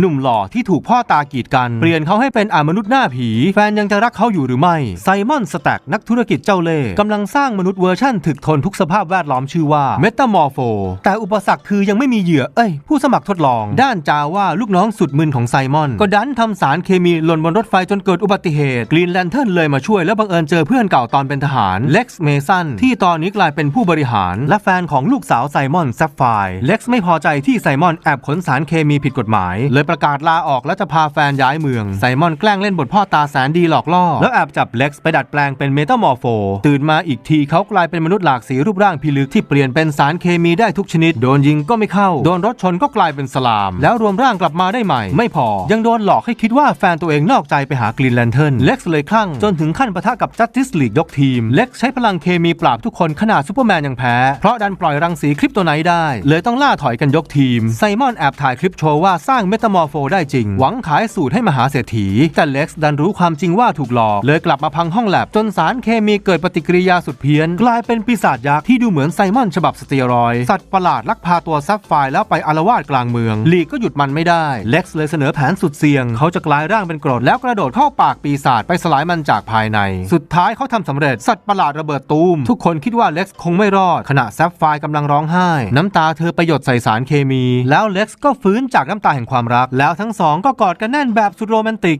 หนุ่มหล่อที่ถูกพ่อตากีดกัน เปลี่ยนเขาให้เป็นอามนุษย์หน้าผี แฟนยังจะรักเขาอยู่หรือไม่ ไซมอนสแต็กนักธุรกิจเจ้าเล่ห์กำลังสร้างมนุษย์เวอร์ชั่นถึกทนทุกสภาพแวดล้อมชื่อว่าเมตามอร์โฟแต่อุปสรรคคือยังไม่มีเหยื่อ เอ้ย ผู้สมัครทดลอง ด้านจาว่าลูกน้องสุดมึนของไซมอน ก็ดันทำสารเคมีหล่นบนรถไฟจนเกิดอุบัติเหตุกรีนแลนเทิร์นเลยมาช่วยแล้วบังเอิญเจอเพื่อนเก่าตอนเป็นทหารเล็กซ์เมสันที่ตอนนี้กลายเป็นผู้บริหาร และแฟนของลูกสาวไซมอนแซฟไฟเล็กซ์ไม่พอใจที่ไซมอนแอบขนสารเคมีผิดกฎหมายเลยประกาศลาออกและจะพาแฟนย้ายเมือง ไซมอนแกล้งเล่นบทพ่อตาแสนดีหลอกล่อ แล้วแอบจับเล็กซ์ไปดัดแปลงเป็นเมตามอโฟ ตื่นมาอีกทีเขากลายเป็นมนุษย์หลากสีรูปร่างพิลึกที่เปลี่ยนเป็นสารเคมีได้ทุกชนิด โดนยิงก็ไม่เข้า โดนรถชนก็กลายเป็นสลาม แล้วรวมร่างกลับมาได้ใหม่ ไม่พอ ยังโดนหลอกให้คิดว่าแฟนตัวเองนอกใจไปหากรีนแลนเทิร์นเล็กซ์เลยคลั่งจนถึงขั้นปะทะกับจัสติสลีกยกทีม เล็กซ์ใช้พลังเคมีปราบทุกคนขนาดซูเปอร์แมนยังแพ้ เพราะดันปล่อยรังสีคริปโตไนได้ เลยต้องล่าถอยกันยกทีม ไซมอนแอบถ่ายคลิปโชว์ว่าสร้างเมตามอร์โฟได้จริง หวังขายสูตรให้มหาเศรษฐี แต่เล็กซ์ดันรู้ความจริงว่าถูกหลอก เลยกลับมาพังห้องแลบจนสารเคมีเกิดปฏิกิริยาสุดเพี้ยน กลายเป็นปีศาจยักษ์ที่ดูเหมือนไซมอนฉบับสเตียรอย สัตว์ประหลาดลักพาตัวซับไฟร์แล้วไปอารวาสกลางเมือง ลีกก็หยุดมันไม่ได้ เล็กซ์เลยเสนอแผนสุดเสี่ยง เขาจะกลายร่างเป็นกรดแล้วกระโดดเข้าปากปีศาจไปสลายมันจากภายใน สุดท้ายเขาทำสำเร็จ สัตว์ประหลาดระเบิดตูม ทุกคนคิดว่าเล็กซ์คงไม่รอด ขณะแซฟไฟร์กำลังร้องไห้ น้ำตาเธอไปหยดใส่สารเคมี แล้วเล็กซ์ก็ฟื้นจากน้ำตาแห่งความรักแล้วทั้งสองก็กอดกันแน่นแบบสุดโรแมนติก